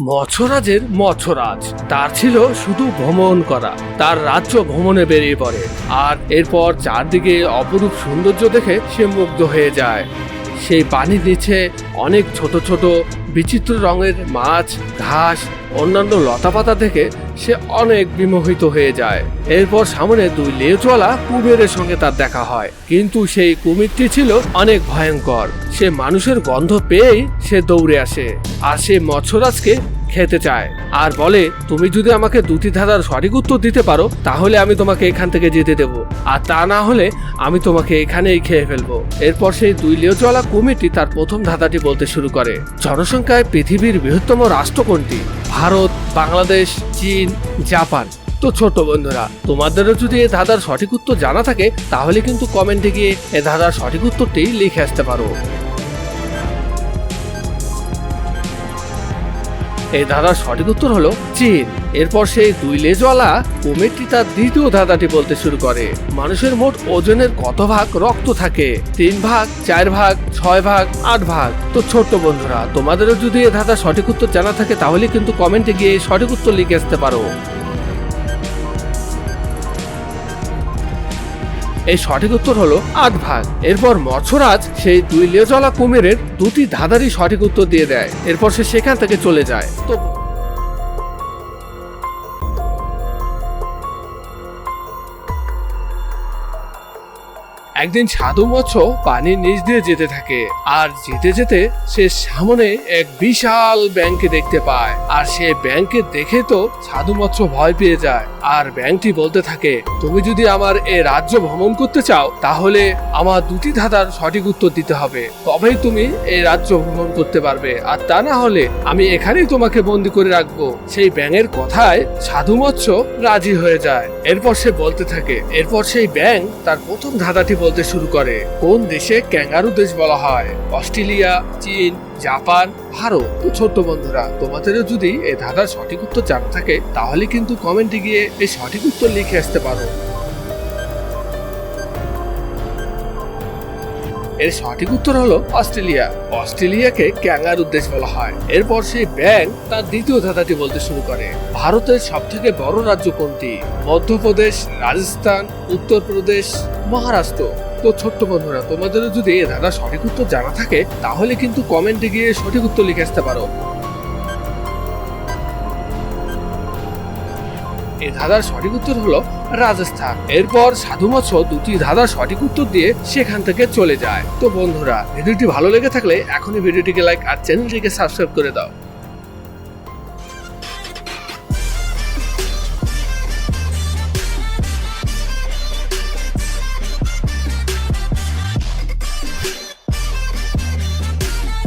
মৎস্যরাজের মৎস্যরাজ। তার ছিল শুধু ভ্রমণ করা। তার রাজ্য ভ্রমণে বেরিয়ে পড়ে। আর এরপর চারদিকে অপরূপ সৌন্দর্য দেখে সে মুগ্ধ হয়ে যায়। সেই পানির নিচে অনেক ছোট ছোট বিচিত্র রঙের মাছ, ঘাস, অন্যান্য লতাপাতা থেকে সে অনেক বিমোহিত হয়ে যায়। এরপর সামনে দুই লেজওয়ালা কুমিরের সঙ্গে তার দেখা হয়। কিন্তু সেই কুমিরটি ছিল অনেক ভয়ঙ্কর। সে মানুষের গন্ধ পেয়েই সে দৌড়ে আসে। আর সে মৎস্যরাজকে খেতে চায়। আর বলে, তুমি যদি আমাকে দুটি ধাঁধার সঠিক উত্তর দিতে পারো, তাহলে আমি তোমাকে এখান থেকে যেতে দেব। আর তা না হলে আমি তোমাকে এখানেই খেয়ে ফেলব। এরপর সেই দুই লেজওয়ালা কুমিরটি তার প্রথম ধাঁধাটি বলতে শুরু করে। জনসংখ্যায় পৃথিবীর বৃহত্তম রাষ্ট্র কোনটি? ভারত, বাংলাদেশ, চীন, জাপান। তো ছোট বন্ধুরা, তোমাদেরও যদি এ ধাঁধার সঠিক উত্তর জানা থাকে, তাহলে কিন্তু কমেন্টে গিয়ে এ ধাঁধার সঠিক উত্তরটি লিখে আসতে পারো। এই ধাঁধার সঠিক উত্তর হলো চীন। এরপর সেই দুই লেজওয়ালা কুমিরটি তার দ্বিতীয় ধাঁধাটি বলতে শুরু করে। মানুষের মোট ওজনের কত ভাগ রক্ত থাকে? তিন ভাগ, চার ভাগ, ছয় ভাগ, আট ভাগ? তো ছোট্ট বন্ধুরা, তোমাদেরও যদি এ ধাঁধার সঠিক উত্তর জানা থাকে, তাহলে কিন্তু কমেন্টে গিয়ে সঠিক উত্তর লিখে আসতে পারো। এই সঠিক উত্তর হলো আট ভাগ এরপর মৎস্যরাজ সেই দুই লেজলা কুমিরের দুটি ধাঁধারই সঠিক উত্তর দিয়ে দেয়। এরপর সে সেখান থেকে চলে যায়। তো একদিন সাধু মৎস্য পানির নিচ দিয়ে যেতে থাকে। আর যেতে যেতে সে সামনে এক বিশাল ব্যাংকে দেখতে পায়। আর সে ব্যাংকে দেখে তো সাধু মৎস্য ভয় পেয়ে যায়। আর ব্যাংকটি বলতে থাকে, তুমি যদি আমার এ রাজ্য ভ্রমণ করতে চাও, তাহলে আমার দুটি ধাঁধার সঠিক উত্তর দিতে হবে। তবেই তুমি এই রাজ্য ভ্রমণ করতে পারবে। আর তা না হলে আমি এখানেই তোমাকে বন্দি করে রাখব। সেই ব্যাঙের কথায় সাধু মৎস্য রাজি হয়ে যায়। এরপর সে বলতে থাকে, এরপর সেই ব্যাং তার প্রথম ধাঁধাটি শুরু করে। কোন দেশে ক্যাঙ্গারু দেশ বলা হয়? অস্ট্রেলিয়া, চীন, জাপান, ভারত। তো ছোট্ট বন্ধুরা, তোমাদেরও যদি এ ধাঁধার সঠিক উত্তর জানা থাকে, তাহলে কিন্তু কমেন্টে গিয়ে এই সঠিক উত্তর লিখে আসতে পারো। এর সঠিক উত্তর হলো অস্ট্রেলিয়া। অস্ট্রেলিয়াকে ক্যাঙ্গার দেশ বলা হয়। এরপর সেই ব্যাং তার দ্বিতীয় ধাঁধাটি বলতে শুরু করে। ভারতের সব থেকে বড় রাজ্য কোনটি? মধ্যপ্রদেশ, রাজস্থান, উত্তরপ্রদেশ, মহারাষ্ট্র। তো ছোট্ট বন্ধুরা, তোমাদেরও যদি এ ধাঁধা সঠিক উত্তর জানা থাকে, তাহলে কিন্তু কমেন্টে গিয়ে সঠিক উত্তর লিখে আসতে পারো। এই ধাঁধার সঠিক উত্তর হলো রাজস্থান। এরপর সাধু মৎস্য দুটি ধাঁধার সঠিক উত্তর দিয়ে সেখান থেকে চলে যায়। তো বন্ধুরা, ভিডিওটি ভালো লেগে থাকলে এখনই ভিডিওটিকে লাইক আর চ্যানেলটিকে সাবস্ক্রাইব করে দাও।